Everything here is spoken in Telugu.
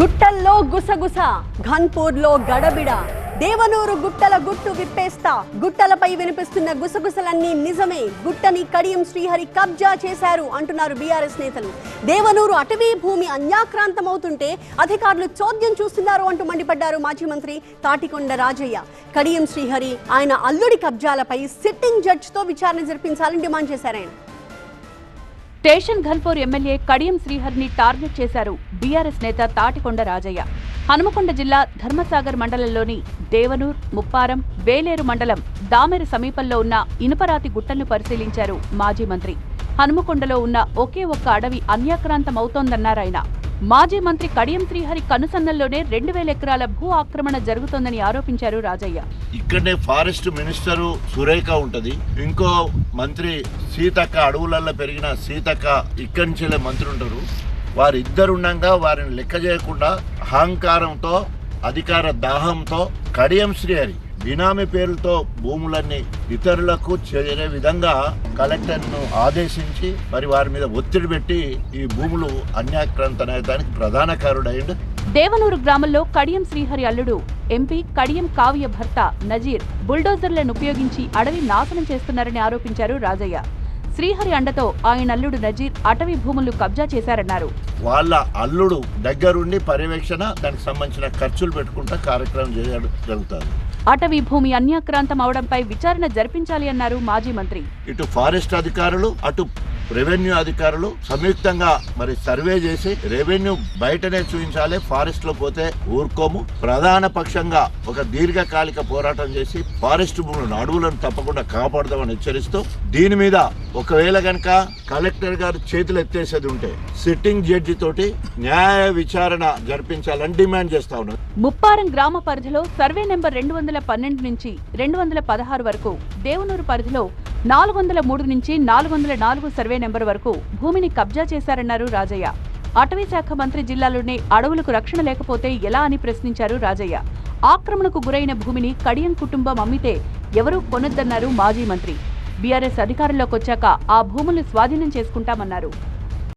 గుట్టల్లో గుసగుస ఘన్పూర్లో గడబిడ. దేవనూరు గుట్టల గుట్టు విప్పేస్తా. గుట్టలపై వినిపిస్తున్న గుసగుసలన్నీ నిజమే. గుట్టని కడియం శ్రీహరి కబ్జా చేశారు అంటున్నారు బీఆర్ఎస్ నేతలు. దేవనూరు అటవీ భూమి అన్యాక్రాంతమవుతుంటే అధికారులు చోద్యం చూస్తున్నారు అంటూ మండిపడ్డారు మాజీ మంత్రి తాటికొండ రాజయ్య. కడియం శ్రీహరి ఆయన అల్లుడి కబ్జాలపై సిట్టింగ్ జడ్జితో విచారణ జరిపించాలని డిమాండ్ చేశారు ఆయన. స్టేషన్ ఘన్పూర్ ఎమ్మెల్యే కడియం శ్రీహర్ని టార్గెట్ చేశారు బీఆర్ఎస్ నేత తాటికొండ రాజయ్య. హనుమకొండ జిల్లా ధర్మసాగర్ మండలంలోని దేవనూర్ ముప్పారం వేలేరు మండలం దామెర సమీపంలో ఉన్న ఇనుపరాతి గుట్టలను పరిశీలించారు మాజీ మంత్రి. హనుమకొండలో ఉన్న ఒకే ఒక్క అడవి అన్యాక్రాంతమవుతోందన్నారాయన మాజీ మంత్రి కడియం శ్రీహరి కనుసన్నల్లోనే రెండు వేల ఎకరాల భూ ఆక్రమణ జరుగుతోందని ఆరోపించారు రాజయ్య. ఇక్కడనే ఫారెస్ట్ మినిస్టర్ సురేఖ ఉంటది. ఇంకో మంత్రి సీతక్క అడవులలో పెరిగిన సీతక్క ఇక్కడి నుంచే మంత్రి ఉంటారు. వారిద్దరుండగా వారిని లెక్క చేయకుండా అహంకారంతో అధికార దాహంతో కడియం శ్రీహరి బినామీ పేరుతో భూములన్నీ ఇతరులకు చేరే విధంగా కలెక్టర్ను ఆదేశించి మరి వారి మీద ఒత్తిడి పెట్టి ఈ భూములు అన్యాక్రాంతనయడానికి ప్రధాన కారుడైండు దేవనూరు గ్రామంలో కడియం శ్రీహరి అల్లుడు ఎంపీ కడియం కావ్య భర్త నజీర్ బుల్డోజర్లను ఉపయోగించి అడవి నాశనం చేస్తున్నారని ఆరోపించారు రాజయ్య. శ్రీహరి అండతో ఆయన అల్లుడు నజీర్ అటవీ భూములు కబ్జా చేశారన్నారు. వాళ్ళ అల్లుడు దగ్గరుండి పర్యవేక్షణ దానికి సంబంధించిన ఖర్చులు పెట్టుకుంటా కార్యక్రమం చేయడం జరుగుతుంది. అటవీ భూమి అన్యాక్రాంతం అవడంపై విచారణ జరిపించాలి అన్నారు మాజీ మంత్రి. ఇటు ఫారెస్ట్ అధికారులు అటు రెవెన్యూ అధికారులు సంయుక్తంగా మరి సర్వే చేసి రెవెన్యూ బయటనే చూపించాలి ఫారెస్ట్లో పోతే ఊరుకోము. ప్రధాన పక్షంగా ఒక దీర్ఘకాలిక పోరాటం చేసి ఫారెస్ట్ భూములను అడవులను తప్పకుండా కాపాడదామని హెచ్చరిస్తూ దీని మీద ఒకవేళ గనక కలెక్టర్ గారు చేతులు ఎత్తేసేది ఉంటే సిట్టింగ్ జడ్జి తోటి న్యాయ విచారణ జరిపించాలని డిమాండ్ చేస్తా ఉన్నారు. ముప్పారం గ్రామ పరిధిలో సర్వే నెంబర్ రెండు వందల పన్నెండు నుంచి రెండు వందల పదహారు వరకు దేవునూరు పరిధిలో నాలుగు వందల మూడు నుంచి నాలుగు వందల నాలుగు సర్వే నెంబర్ వరకు భూమిని కబ్జా చేశారన్నారు రాజయ్య. అటవీ శాఖ మంత్రి జిల్లాలోనే అడవులకు రక్షణ లేకపోతే ఎలా అని ప్రశ్నించారు రాజయ్య. ఆక్రమణకు గురైన భూమిని కడియం కుటుంబం అమ్మితే ఎవరూ కొనొద్దన్నారు మాజీ మంత్రి. బీఆర్ఎస్ అధికారంలోకి వచ్చాక ఆ భూములు స్వాధీనం చేసుకుంటామన్నారు.